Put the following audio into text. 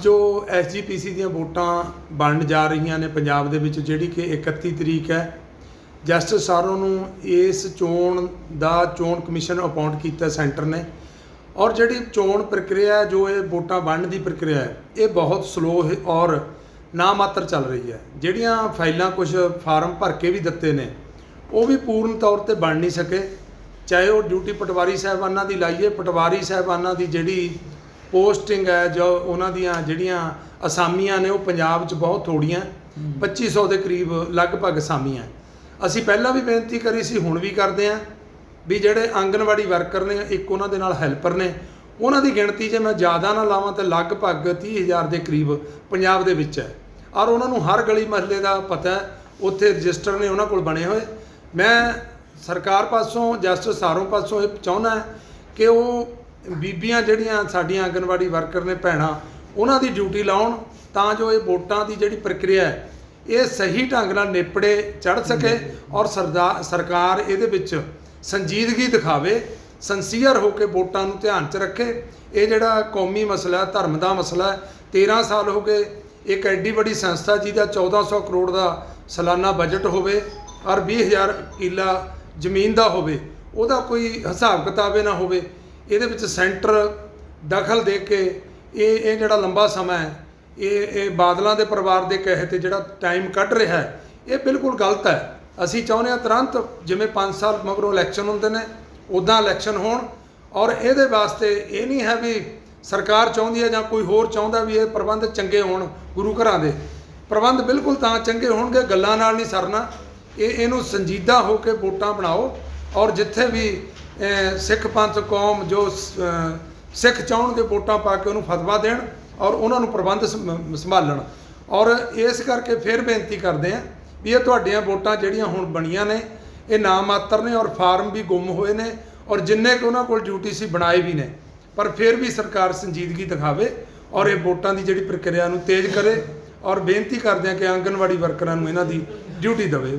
ਜੋ ਐਸਜੀਪੀਸੀ ਦੀਆਂ ਵੋਟਾਂ ਬਣਨ ਜਾ ਰਹੀਆਂ ਨੇ ਪੰਜਾਬ ਦੇ ਵਿੱਚ, ਜਿਹੜੀ ਕਿ 31 ਤਰੀਕ ਹੈ, ਜਸਟਿਸ ਸਾਰੋ ਨੂੰ ਇਸ ਚੋਣ ਦਾ ਚੋਣ ਕਮਿਸ਼ਨ ਅਪਾਇੰਟ ਕੀਤਾ ਸੈਂਟਰ ਨੇ। ਔਰ ਜਿਹੜੀ ਚੋਣ ਪ੍ਰਕਿਰਿਆ ਜੋ ਇਹ ਵੋਟਾਂ ਬਣਨ ਦੀ ਪ੍ਰਕਿਰਿਆ ਹੈ, ਇਹ ਬਹੁਤ ਸਲੋ ਹੈ ਔਰ ਨਾ ਮਾਤਰ ਚੱਲ ਰਹੀ ਹੈ। ਜਿਹੜੀਆਂ ਫਾਈਲਾਂ ਕੁਝ ਫਾਰਮ ਭਰ ਕੇ ਵੀ ਦਿੱਤੇ ਨੇ, ਉਹ ਵੀ ਪੂਰਨ ਤੌਰ ਤੇ ਬਣ ਨਹੀਂ ਸਕੇ। ਚਾਹੇ ਉਹ ਡਿਊਟੀ ਪਟਵਾਰੀ ਸਾਹਿਬਾਨਾਂ ਦੀ ਲਾਈਏ, ਪਟਵਾਰੀ ਸਾਹਿਬਾਨਾਂ ਦੀ ਜਿਹੜੀ ਪੋਸਟਿੰਗ ਹੈ ਜੋ ਉਹਨਾਂ ਦੀਆਂ ਜਿਹੜੀਆਂ ਅਸਾਮੀਆਂ ਨੇ ਉਹ ਪੰਜਾਬ 'ਚ ਬਹੁਤ ਥੋੜੀਆਂ 2500 ਦੇ ਕਰੀਬ ਲਗਭਗ ਅਸਾਮੀਆਂ ਅਸੀਂ ਪਹਿਲਾਂ ਵੀ ਬੇਨਤੀ ਕਰੀ ਸੀ ਹੁਣ ਵੀ ਕਰਦੇ ਹਾਂ ਵੀ ਜਿਹੜੇ ਆਂਗਨਵਾੜੀ ਵਰਕਰ ਨੇ ਇੱਕ ਉਹਨਾਂ ਦੇ ਨਾਲ ਹੈਲਪਰ ਨੇ ਉਹਨਾਂ ਦੀ ਗਿਣਤੀ ਜੇ ਮੈਂ ਜ਼ਿਆਦਾ ਨਾ ਲਾਵਾਂ ਤੇ ਲਗਭਗ 30000 ਦੇ ਕਰੀਬ ਪੰਜਾਬ ਦੇ ਵਿੱਚ ਹੈ। ਔਰ ਉਹਨਾਂ ਨੂੰ ਹਰ ਗਲੀ ਮਹੱਲੇ ਦਾ ਪਤਾ ਹੈ ਉੱਥੇ ਰਜਿਸਟਰ ਨੇ ਉਹਨਾਂ ਕੋਲ ਬਣੇ ਹੋਏ। ਮੈਂ ਸਰਕਾਰ ਪਾਸੋਂ ਜਸਟਿਸ ਸਾਰੋਂ ਪਾਸੋਂ ਇਹ ਚਾਹੁੰਦਾ ਕਿ ਉਹ ਬੀਬੀਆਂ ਜਿਹੜੀਆਂ ਸਾਡੀਆਂ ਆਂਗਨਵਾੜੀ ਵਰਕਰ ਨੇ ਭੈਣਾਂ, ਉਹਨਾਂ ਦੀ ਡਿਊਟੀ ਲਾਉਣ ਤਾਂ ਜੋ ਇਹ ਵੋਟਾਂ ਦੀ ਜਿਹੜੀ ਪ੍ਰਕਿਰਿਆ ਹੈ, ਇਹ ਸਹੀ ਢੰਗ ਨਾਲ ਨੇਪੜੇ ਚੜ ਸਕੇ ਔਰ ਸਰਦਾ, ਸਰਕਾਰ ਇਹਦੇ ਵਿੱਚ ਸੰਜੀਦਗੀ ਦਿਖਾਵੇ, ਸੰਸੀਅਰ ਹੋ ਕੇ ਵੋਟਾਂ ਨੂੰ ਧਿਆਨ 'ਚ ਰੱਖੇ। ਇਹ ਜਿਹੜਾ ਕੌਮੀ ਮਸਲਾ ਧਰਮ ਦਾ ਮਸਲਾ ਹੈ 13 ਸਾਲ ਹੋ ਗਏ, ਇੱਕ ਐਡੀ ਵੱਡੀ ਸੰਸਥਾ ਜਿਹਦਾ 1400 ਕਰੋੜ ਦਾ ਸਾਲਾਨਾ ਬਜਟ ਹੋਵੇ ਔਰ 20000 ਕਿੱਲਾ ਜ਼ਮੀਨ ਦਾ ਹੋਵੇ, ਉਹਦਾ ਕੋਈ ਹਿਸਾਬ ਕਿਤਾਬੇ ਨਾ ਹੋਵੇ। ਇਹਦੇ ਵਿੱਚ ਸੈਂਟਰ ਦਖਲ ਦੇ ਕੇ ਇਹ ਇਹ ਜਿਹੜਾ ਲੰਬਾ ਸਮਾਂ ਹੈ, ਇਹ ਇਹ ਬਾਦਲਾਂ ਦੇ ਪਰਿਵਾਰ ਦੇ ਕਹੇ ਤੇ ਜਿਹੜਾ ਟਾਈਮ ਕੱਢ ਰਿਹਾ ਹੈ, ਇਹ ਬਿਲਕੁਲ ਗਲਤ ਹੈ। ਅਸੀਂ ਚਾਹੁੰਦੇ ਹਾਂ ਤੁਰੰਤ ਜਿਵੇਂ 5 ਸਾਲ ਮਗਰੋਂ ਇਲੈਕਸ਼ਨ ਹੁੰਦੇ ਨੇ ਉਦਾਂ ਇਲੈਕਸ਼ਨ ਹੋਣ ਔਰ ਇਹਦੇ ਵਾਸਤੇ ਇਹ ਨਹੀਂ ਹੈ ਵੀ ਸਰਕਾਰ ਚਾਹੁੰਦੀ ਹੈ ਜਾਂ ਕੋਈ ਹੋਰ ਚਾਹੁੰਦਾ ਵੀ ਇਹ ਪ੍ਰਬੰਧ ਚੰਗੇ ਹੋਣ ਗੁਰੂ ਘਰਾਂ ਦੇ। ਪ੍ਰਬੰਧ ਬਿਲਕੁਲ ਤਾਂ ਚੰਗੇ ਹੋਣਗੇ, ਗੱਲਾਂ ਨਾਲ ਨਹੀਂ ਸਰਨਾ। ਇਹ ਇਹਨੂੰ ਸੰਜੀਦਾ ਹੋ ਕੇ ਵੋਟਾਂ ਬਣਾਓ। ਔਰ ਜਿੱਥੇ ਵੀ ਸਿੱਖ ਪੰਥ ਕੌਮ ਜੋ ਸ- ਅਹ, ਸਿੱਖ ਚਾਹੁਣਗੇ ਵੋਟਾਂ ਪਾ ਕੇ ਉਹਨੂੰ ਫਤਵਾ ਦੇਣ ਔਰ ਉਹਨਾਂ ਨੂੰ ਪ੍ਰਬੰਧ ਸੰਭਾਲਣ। ਔਰ ਇਸ ਕਰਕੇ ਫਿਰ ਬੇਨਤੀ ਕਰਦੇ ਆ ਵੀ ਇਹ ਤੁਹਾਡੀਆਂ ਵੋਟਾਂ ਜਿਹੜੀਆਂ ਹੁਣ ਬਣੀਆਂ ਨੇ ਇਹ ਨਾਮ ਮਾਤਰ ਨੇ ਔਰ ਫਾਰਮ ਵੀ ਗੁੰਮ ਹੋਏ ਨੇ ਔਰ ਜਿੰਨੇ ਕੁ ਉਹਨਾਂ ਕੋਲ ਡਿਊਟੀ ਸੀ ਬਣਾਏ ਵੀ ਨੇ ਪਰ ਫਿਰ ਵੀ ਸਰਕਾਰ ਸੰਜੀਦਗੀ ਦਿਖਾਵੇ ਔਰ ਇਹ ਵੋਟਾਂ ਦੀ ਜਿਹੜੀ ਪ੍ਰਕਿਰਿਆ ਨੂੰ ਤੇਜ਼ ਕਰੇ। ਔਰ ਬੇਨਤੀ ਕਰਦੇ ਆ ਕਿ ਆਂਗਨਵਾੜੀ ਵਰਕਰਾਂ ਨੂੰ ਇਹਨਾਂ ਦੀ ਡਿਊਟੀ ਦੇਵੇ।